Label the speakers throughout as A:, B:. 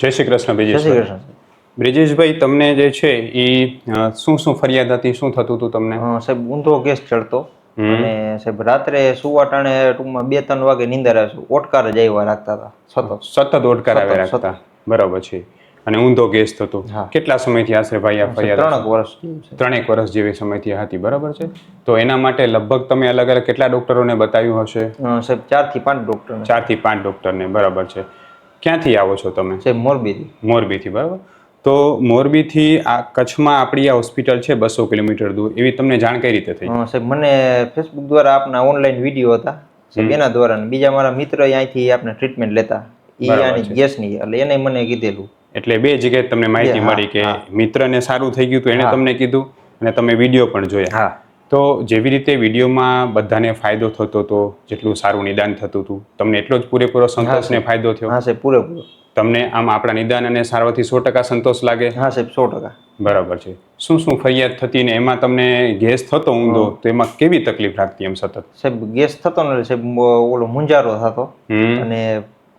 A: જય શ્રી કૃષ્ણ
B: જય
A: બ્રિજેશભાઈ તમને જે છે એ શું શું ફરિયાદ હતી શું થતું હતું તમને?
B: સાહેબ ઊંધો ગેસ ચડતો. અને સાહેબ રાત્રે સુવા ટાણે ટૂંકમાં બે ત્રણ વાગે નીંદર ઓટકાર જ આવ્યા રાખતા હતા સતત.
A: સતત ઓટકાર આવ્યા રાખતા. બરાબર છે. અને ઊંધો ગેસ થતો. કેટલા સમયથી આશરે ભાઈ આ ફરિયાદ
B: ત્રણેક વર્ષ
A: ત્રણેક વર્ષ જેવી સમયથી હતી બરાબર છે? તો એના માટે લગભગ તમે અલગ અલગ કેટલા ડોક્ટરોને બતાવ્યું હશે?
B: સાહેબ ચારથી પાંચ ડોક્ટર
A: ચારથી પાંચ ડોક્ટરને બરાબર છે. ક્યાંથી આવો છો તમે?
B: છે મોરબીથી.
A: મોરબીથી બરાબર. તો મોરબીથી આ કચ્છમાં આપણી આ હોસ્પિટલ છે બસો કિલોમીટર દૂર. એવી તમને જાણ કઈ રીતે થઈ?
B: સાહેબ મને ફેસબુક દ્વારા આપના ઓનલાઈન વીડિયો હતા. એના દ્વારા. બીજા મારા મિત્ર અહીંથી આપને ટ્રીટમેન્ટ લેતા. એ આની ગેસની એટલે એને મને કીધેલું.
A: એટલે બે જગ્યાએ તમને માહિતી મળી કે. મિત્રને સારું થઈ ગયું તો એને તમને કીધું અને તમે વીડિયો પણ જોયા.
B: હા.
A: તો જેવી રીતે વિડીયોમાં બધાને ફાયદો થતો હતો જેટલું સારું નિદાન થતું હતું તમને એટલો જ પૂરેપૂરો સંતોષ ને ફાયદો થયો?
B: હા સાહેબ પૂરેપૂરો.
A: તમને આમ આપણા નિદાન અને સારવારથી સો ટકા સંતોષ લાગે?
B: હા સાહેબ સો ટકા.
A: બરાબર છે. શું શું ફરિયાદ થતી ને એમાં તમને ગેસ થતો ઊંધો? તો એમાં કેવી તકલીફ લાગતી એમ સતત?
B: સાહેબ ગેસ થતો ને સાહેબ ઓલો મુંજારો થતો. અને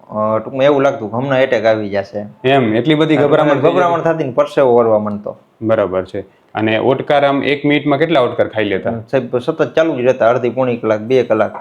B: ટૂંકમાં એવું લાગતું કે હમણાં એટેક આવી જશે.
A: એમ એટલી બધી ગભરામણ
B: ગભરામણ થતી ને પરસેવો વળવા માંડતો?
A: બરાબર છે. અને ઓટકાર આમ એક મિનિટમાં કેટલા ઓટકાર ખાઈ લેતા?
B: સાહેબ સતત ચાલુ જ રહેતા અડધી પોણી કલાક બે કલાક.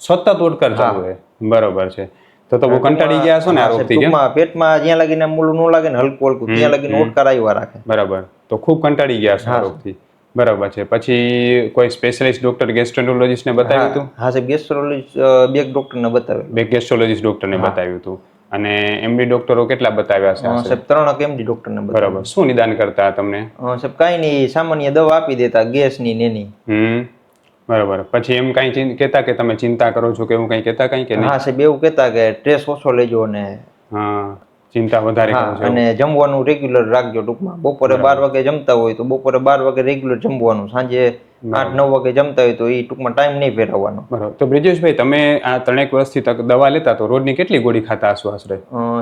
A: સતત ઓટકાર ચાલુ રહે? બરોબર છે. તો તો કંટાળી ગયા છો ને આ રોગથી
B: ટૂંકમાં પેટમાં જ્યાં લાગીને મૂળું ન લાગે ને હલકું હલકું ત્યાં લાગીને ઓટકાર આવ્યા રાખે.
A: બરાબર. તો ખૂબ કંટાળી ગયા છો આ રોગથી. બરાબર છે. પછી કોઈ સ્પેશિયલિસ્ટ ડોક્ટર ગેસ્ટ્રોન્ટોલોજીસ્ટ ને બતાવ્યું હતું?
B: હા સાહેબ ગેસ્ટ્રોલોજીસ્ટ બે ડોક્ટરને બતાવ્યું
A: બે ગેસ્ટ્રોલોજીસ્ટ ડોક્ટરને બતાવ્યું હતું. અને એમડી ડોક્ટરો કેટલા બતાવ્યા છે
B: સાહેબ? ત્રણ એમડી ડોક્ટરને
A: બરાબર. શું નિદાન કરતા તમને?
B: સાહેબ કાંઈ નહીં સામાન્ય દવા આપી દેતા ગેસની ને એની.
A: હમ. બરાબર. પછી એમ કાંઈ કેતા કહેતા કે તમે ચિંતા કરો છો કે એવું કઈ કહેતા કઈ કે
B: હા સાહેબ એવું કહેતા કે સ્ટ્રેસ ઓછો લેજો ને
A: હા ચિંતા વધારે
B: અને જમવાનું રેગ્યુલર રાખજો ટૂંકમાં. બપોરે બાર વાગે જમતા હોય તો બપોરે બાર વાગે રેગ્યુલર જમવાનું. સાંજે આઠ નવ વાગે જમતા હોય તો એ ટૂંકમાં ટાઈમ નહીં ફેરવવાનો.
A: બરાબર. તો બ્રિજેશભાઈ તમે આ ત્રણેક વર્ષથી તક દવા લેતા તો રોજની કેટલી ગોળી ખાતા હશો આશરે?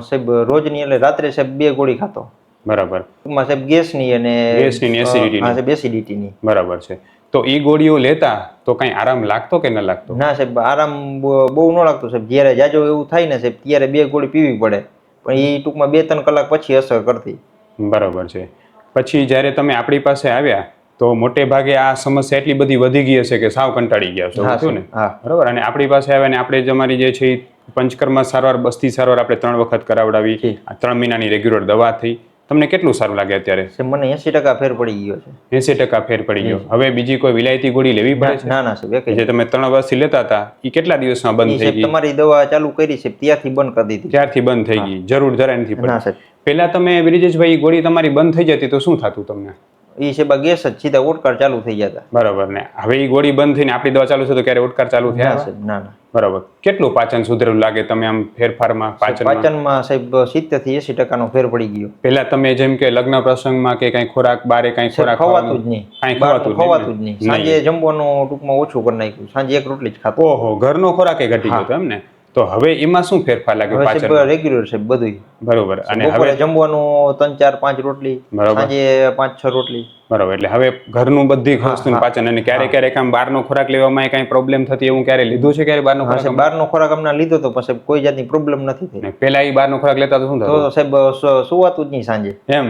B: સાહેબ રોજની એટલે રાત્રે સાહેબ બે ગોળી ખાતો.
A: બરાબર.
B: ટૂંકમાં સાહેબ ગેસની અને
A: ગેસની એસિડિટી.
B: હા સાહેબ એસિડિટીની
A: બરાબર છે. તો એ ગોળીઓ લેતા તો કઈ આરામ લાગતો કે ન લાગતો?
B: ના સાહેબ આરામ બહુ ન લાગતો સાહેબ. જ્યારે જાજો એવું થાય ને સાહેબ ત્યારે બે ગોળી પીવી પડે. પણ એ ટૂંકમાં બે ત્રણ કલાક પછી અસર કરતી.
A: બરાબર છે. પછી જ્યારે તમે આપણી પાસે આવ્યા તો મોટે ભાગે આ સમસ્યા એટલી બધી વધી ગઈ હશે કે સાવ કંટાળી ગયા છો શું ને? બરાબર? અને આપણી પાસે આવે ને આપણે અમારી જે છે પંચકર્મ સારવાર બસ્તી સારવાર આપણે ત્રણ વખત કરાવડાવી. આ ત્રણ મહિનાની રેગ્યુલર દવા થઈ. તમને કેટલું સારું લાગે અત્યારે?
B: મને એસી ટકા ફેર પડી ગયો છે.
A: એસી ટકા ફેર પડી ગયો. હવે બીજી કોઈ વિલાયતી ગોળી લેવી પડે છે?
B: ના ના સાહેબ
A: જે. તમે ત્રણ વર્ષથી લેતા હતા એ કેટલા દિવસમાં બંધ થઈ ગઈ?
B: તમારી દવા ચાલુ કરી છે ત્યારથી બંધ કરી દીધી.
A: ત્યારથી બંધ થઈ ગઈ. જરૂર જરાય નથી પડી પહેલા તમે બ્રિજેશભાઈ ગોળી તમારી બંધ થઈ જતી તો શું થતું તમને?
B: એ છે બગે જ સીધા ઓટકાર ચાલુ થઈ જતા.
A: બરાબર ને. હવે એ ગોળી બંધ થઈને આપણી દવા ચાલુ છે તો ક્યારે ઓટકાર ચાલુ થયા?
B: સાહેબ ના ના.
A: બરાબર. કેટલું પાચન સુધરેલું લાગે તમે આમ ફેરફારમાં પાચનમાં?
B: પાચનમાં સાહેબ સિત્તેરથી એસી ટકાનો ફેર પડી ગયો.
A: પહેલા તમે જેમ કે લગ્ન પ્રસંગમાં કે કઈ ખોરાક બારે કઈ ખોરાક
B: ખવાતું જ નહીં.
A: કઈ ખવાતું
B: ખવાતું જ નહીં. સાંજે જમવાનું ટૂંકમાં ઓછું કરી નાખ્યું. સાંજે એક રોટલી જ ખાતો
A: ઓહો ઘરનો ખોરાક એ ઘટી ગયો એમ ને? તો હવે એમાં શું ફેરફાર લાગ્યો
B: પાછળ રેગ્યુલર છે બધું
A: બરોબર અને હવે?
B: જમવાનું ત્રણ ચાર પાંચ રોટલી સાંજે પાંચ છ રોટલી.
A: બરોબર એટલે હવે ઘરનું બધી વસ્તુનું પાચન અને ક્યારેક ક્યારેક આમ બહારનો ખોરાક લેવામાં કઈ પ્રોબ્લેમ થતી એવું ક્યારે લીધું છે ક્યારે બહારનો ખોરાક
B: બહારનો ખોરાક અમને લીધો તો પછી કોઈ જાતની પ્રોબ્લેમ નથી થઈ.
A: ને પહેલા એ બહારનો ખોરાક લેતા તો શું થતું?
B: તો સાહેબ સુવાતું જ નહીં સાંજે.
A: એમ?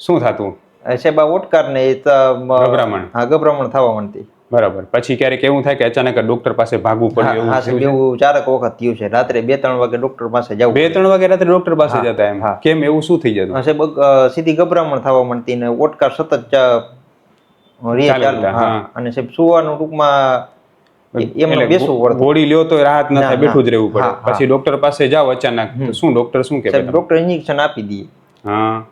A: શું થતું?
B: સાહેબ આ ઓટકાર ને એ
A: ગભરામણ.
B: હા ગભરામણ થવા માંડતી.
A: બરાબર. પછી ક્યારેક એવું થાય કે અચાનક ડોક્ટર પાસે ભાગવું પડે એવું
B: એવું ચારક વખત થયું છે. રાત્રે બે ત્રણ વાગે ડોક્ટર પાસે જવું
A: બે ત્રણ વાગે રાત્રે ડોક્ટર પાસે જતા એમ.
B: હા.
A: કેમ એવું શું થઈ જતું?
B: હશે અ, સીધી ગભરામણ થવા માંડતી ને ઓટકાર સતત ચા- રે
A: ચાલે
B: ચાલુ. હા
A: હા.
B: અને સાહેબ સુવાનું ટૂંકમાં એ- એમને બેસવું પડતું.
A: ગોળી લ્યો તો રાહત ન
B: ના,
A: થાય
B: ના.
A: બેઠું જ રહેવું પડે.
B: હા.
A: પછી ડોક્ટર પાસે જાઓ અચાનક. તો શું ડોક્ટર શું કે
B: સાહેબ ડોક્ટર ઇન્જેક્શન આપી દઈએ.
A: હા.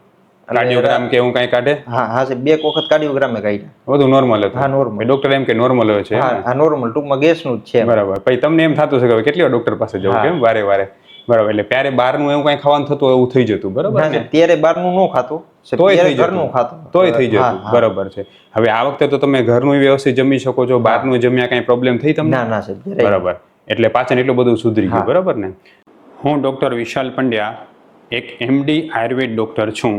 A: કાર્ડિયોગ્રામ કે એવું કઈ કાઢે?
B: હા હા સાહેબ બે વખત કાર્ડિયોગ્રામે કાઢ્યા.
A: બધું નોર્મલ હતું.
B: હા નોર્મલ
A: ડોક્ટર એમ કે નોર્મલ હોય છે
B: હા નોર્મલ ટૂંકમાં ગેસનું જ છે
A: બરાબર. પછી તમને એમ થતું છે કે કેટલી વાર ડોક્ટર પાસે જવું કેમ? વારે વારે. બરાબર. એટલે ત્યારે બહારનું એવું કઈ ખાવાનું થતું એવું થઈ જતું બરાબર
B: ના,
A: ને?
B: ત્યારે બહારનું ન ખાતું.
A: તોય થઈ જતું. તોય થઈ જતું. બરાબર છે. હવે આ વખતે તો તમે ઘરનું વ્યવસ્થિત જમી શકો છો બહારનું જમ્યા કઈ પ્રોબ્લેમ થઈ તમને?
B: ના ના સાહેબ
A: બરાબર. એટલે પાચન એટલું બધું સુધરી ગયું બરાબર ને? હું ડૉક્ટર વિશાલ પંડ્યા એક એમડી આયુર્વેદ ડૉક્ટર છું.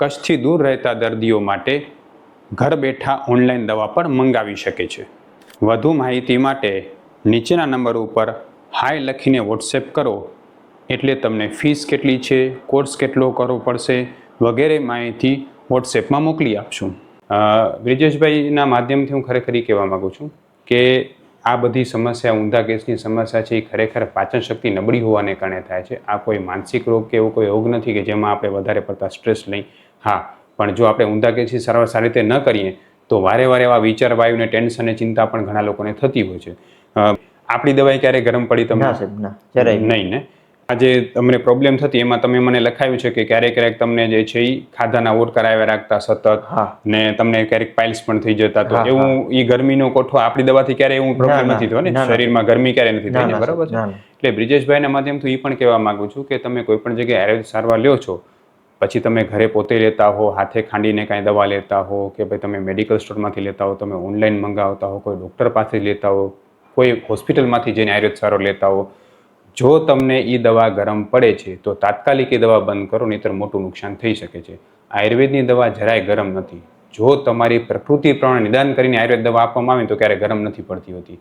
A: કચ્છથી દૂર રહેતા દર્દીઓ માટે ઘર બેઠા ઓનલાઈન દવા પણ મંગાવી શકે છે. વધુ માહિતી માટે નીચેના નંબર ઉપર હાય લખીને વોટ્સએપ કરો. એટલે તમને ફીસ કેટલી છે કોર્સ કેટલો કરવો પડશે વગેરે માહિતી વોટ્સએપમાં મોકલી આપશું. બ્રિજેશભાઈના માધ્યમથી હું ખરેખર કહેવા માગું છું કે આ બધી સમસ્યા ઊંધા ગેસની સમસ્યા છે એ ખરેખર પાચન શક્તિ નબળી હોવાને કારણે થાય છે. આ કોઈ માનસિક રોગ કે એવો કોઈ રોગ નથી કે જેમાં આપણે વધારે પડતા સ્ટ્રેસ લઈ. હા પણ જો આપણે ઊંધા ગેસની સારવાર સારી રીતે ન કરીએ તો વારે વારે એવા વિચાર વાયુને ટેન્શન અને ચિંતા પણ ઘણા લોકોને થતી હોય છે. આપણી દવાઈ ક્યારે ગરમ પડી તમને.
B: નહીં
A: ને? આજે તમને પ્રોબ્લેમ થતી એમાં તમે મને લખાયું છે કે ક્યારેક ક્યારેક તમને જે છે એ ખાધાના ઓટ કરાવ્યા રાખતા સતત ને તમને ક્યારેક પાઇલ્સ પણ થઈ જતા. તો એવું ઈ ગરમીનો કોઠો આપણી દવાથી ક્યારે એવું પ્રોબ્લેમ નથી થયો ને. શરીરમાં ગરમી ક્યારે નથી થઈ બરાબર છે?
B: બ્રિજેશભાઈ ના.
A: એટલે બ્રિજેશભાઈના માધ્યમથી એ પણ કહેવા માંગુ છું કે તમે કોઈ પણ જગ્યાએ આયુર્વેદ સારવાર લ્યો છો પછી તમે ઘરે પોતે લેતા હો હાથે ખાંડીને કાંઈ દવા લેતા હો કે ભાઈ તમે મેડિકલ સ્ટોરમાંથી લેતા હો તમે ઓનલાઈન મંગાવતા હો કોઈ ડૉક્ટર પાસે લેતા હો કોઈ હોસ્પિટલમાંથી જઈને આયુર્વેદ સારો લેતા હો જો તમને એ દવા ગરમ પડે છે, તો તાત્કાલિક એ દવા બંધ કરો, નહીતર મોટું નુકસાન થઈ શકે છે. આયુર્વેદની દવા જરાય ગરમ નથી. જો તમારી પ્રકૃતિ પ્રમાણે નિદાન કરીને આયુર્વેદ દવા આપવામાં આવે તો ક્યારે ગરમ નથી પડતી હોતી.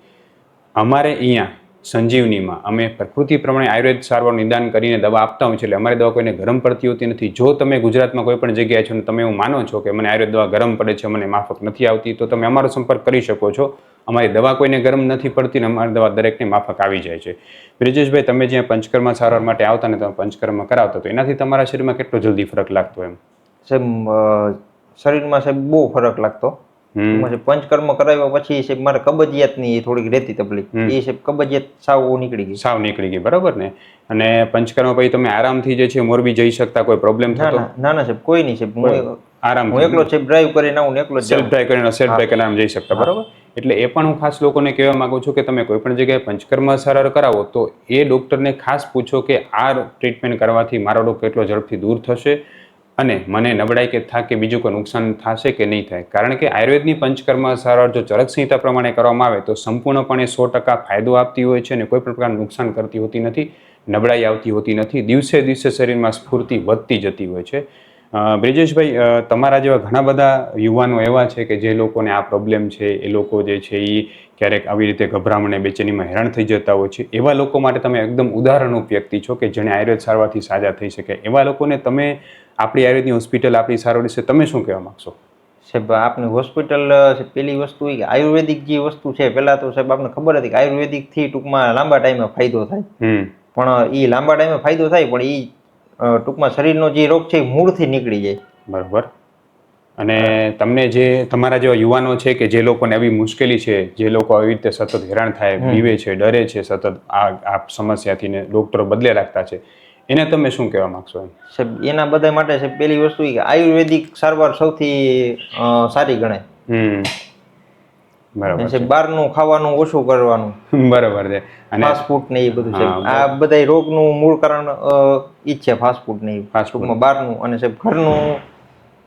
A: અમારે અહીંયા સંજીવનીમાં અમે પ્રકૃતિ પ્રમાણે આયુર્વેદ સારવાર નિદાન કરીને દવા આપતા હોઈએ છીએ એટલે અમારી દવા કોઈને ગરમ પડતી હોતી નથી. જો તમે ગુજરાતમાં કોઈ પણ જગ્યાએ છો અને તમે એવું માનો છો કે મને આયુર્વેદ દવા ગરમ પડે છે, મને માફક નથી આવતી, તો તમે અમારો સંપર્ક કરી શકો છો. અમારી દવા કોઈને ગરમ નથી પડતી ને અમારી દવા દરેકને માફક આવી જાય છે. બ્રિજેશભાઈ તમે જ્યાં પંચકર્મા સારવાર માટે આવતા ને તમે પંચકર્મ કરાવતા તો એનાથી તમારા શરીરમાં કેટલો જલ્દી ફરક લાગતો એમ?
B: સાહેબ શરીરમાં સાહેબ બહુ ફરક લાગતો. પંચકર્મ કરાવ્યા પછી સાહેબ મારે કબજિયાતની થોડીક રહેતી તકલીફ. એ સાહેબ કબજિયાત સાવ નીકળી ગઈ.
A: સાવ નીકળી ગઈ બરાબર ને? અને પંચકર્મ પછી તમે આરામથી જે છે મોરબી જઈ શકતા કોઈ પ્રોબ્લેમ થતો?
B: ના ના સાહેબ કોઈ નહીં સાહેબ. આરામ હું એકલો સાહેબ ડ્રાઈવ કરીને આવું એકલો
A: સેલ્ફ ડ્રાઈવ કરીને સેલ્ફ ડ્રાઈવ કરીને જઈ શકતા બરાબર? એટલે એ પણ હું ખાસ લોકોને કહેવા માંગુ છું કે તમે કોઈપણ જગ્યાએ પંચકર્મ સારવાર કરાવો તો એ ડૉક્ટરને ખાસ પૂછો કે આ ટ્રીટમેન્ટ કરવાથી મારો રોગ કેટલો ઝડપથી દૂર થશે અને મને નબળાઈ કે થાક કે બીજું કોઈ નુકસાન થશે કે નહીં થાય. કારણ કે આયુર્વેદની પંચકર્મ સારવાર જો ચરક સંહિતા પ્રમાણે કરવામાં આવે તો સંપૂર્ણપણે સો ટકા ફાયદો આપતી હોય છે અને કોઈ પણ પ્રકારનું નુકસાન કરતી હોતી નથી, નબળાઈ આવતી હોતી નથી. દિવસે દિવસે શરીરમાં સ્ફૂર્તિ વધતી જતી હોય છે. બ્રિજેશભાઈ તમારા જેવા ઘણા બધા યુવાનો એવા છે કે જે લોકોને આ પ્રોબ્લેમ છે એ લોકો જે છે એ ક્યારેક આવી રીતે ગભરામણે બેચેનીમાં હેરાન થઈ જતા હોય છે. એવા લોકો માટે તમે એકદમ ઉદાહરણરૂપ વ્યક્તિ છો કે જેણે આયુર્વેદ સારવારથી સાજા થઈ શકે. એવા લોકોને તમે આપણી આયુર્વેદની હોસ્પિટલ આપણી સારવાર વિશે તમે શું કહેવા માગશો?
B: સાહેબ આપની હોસ્પિટલ પેલી વસ્તુ એ આયુર્વેદિક જે વસ્તુ છે પહેલાં તો સાહેબ આપણને ખબર હતી કે આયુર્વેદિકથી ટૂંકમાં લાંબા ટાઈમે ફાયદો થાય. પણ એ લાંબા ટાઈમે ફાયદો થાય પણ એ ટૂંકમાં શરીરનો જે રોગ છે એ મૂળથી નીકળી જાય.
A: બરાબર. અને તમને જે તમારા જેવા યુવાનો છે કે જે લોકોને આવી મુશ્કેલી છે જે લોકો આવી રીતે સતત હેરાન થાય બીવે છે ડરે છે સતત આ આ સમસ્યાથી ને ડોક્ટરો બદલે રાખતા છે એને તમે શું કહેવા માગશો
B: સાહેબ એના બધા માટે સાહેબ પેલી વસ્તુ કે આયુર્વેદિક સારવાર સૌથી સારી ગણાય.
A: બરાબર
B: સાહેબ બહારનું ખાવાનું ઓછું કરવાનું.
A: બરાબર છે. અને
B: ફાસ્ટ ફૂડ ને એ બધું છે. આ બધા રોગનું મૂળ કારણ ઈ છે ફાસ્ટ ફૂડ ને
A: ફાસ્ટ.
B: ટૂંકમાં બહારનું અને સાહેબ ઘરનું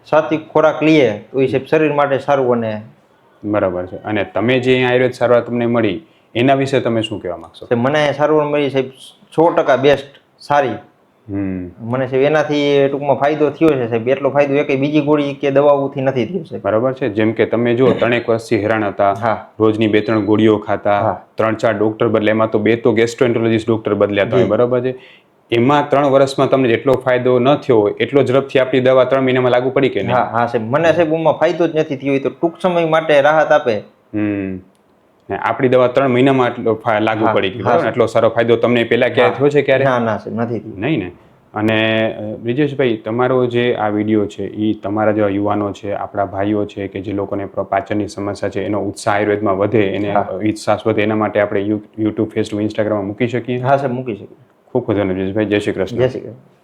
B: સાત્વિક ખોરાક લઈએ તો એ સાહેબ શરીર માટે સારું અને
A: બરાબર છે. અને તમે જે આયુર્વેદ સારવાર તમને મળી એના વિશે તમે શું કહેવા માંગશો?
B: મને સારવાર મળી સાહેબ સો ટકા બેસ્ટ સારી. મને સાહેબ એનાથી ટૂંકમાં ફાયદો થયો છે સાહેબ એટલો ફાયદો એક બીજી ગોળી કે દવાઓથી નથી થયો છે.
A: બરાબર છે? જેમ કે તમે જો ત્રણેક વર્ષથી હેરાન હતા.
B: હા.
A: રોજની બે ત્રણ ગોળીઓ ખાતા. ત્રણ ચાર ડોક્ટર બદલે એમાં તો બે તો ગેસ્ટ્રોએન્ટ્રોલોજીસ્ટ ડોક્ટર બદલ્યા હતા બરાબર છે? એમાં ત્રણ વર્ષમાં તમને જેટલો ફાયદો ન થયો હોય એટલો ઝડપથી આપણી દવા ત્રણ મહિનામાં લાગુ પડી કે
B: હા હા સાહેબ. મને સાહેબ એમાં ફાયદો જ નથી થયો તો ટૂંક સમય માટે રાહત આપે.
A: હમ. આપણી દવા ત્રણ મહિનામાં આટલો લાગુ પડી ગયું એટલો સારો ફાયદો તમને પહેલા ક્યારે થયો છે ક્યારે?
B: ના નથી
A: નહીં ને? અને બ્રિજેશભાઈ તમારો જે આ વીડિયો છે એ તમારા જેવા યુવાનો છે આપણા ભાઈઓ છે કે જે લોકોને પાચનની સમસ્યા છે એનો ઉત્સાહ આયુર્વેદમાં વધે એને વિશ્વાસ વધે એના માટે આપણે યુટ્યુબ ફેસબુક ઇન્સ્ટાગ્રામમાં મૂકી શકીએ?
B: હા સર મૂકી શકીએ.
A: ખૂબ ખૂબ ધન્યવાદ બ્રિજેશભાઈ. જય શ્રી કૃષ્ણ.
B: જય શ્રી કૃષ્ણ.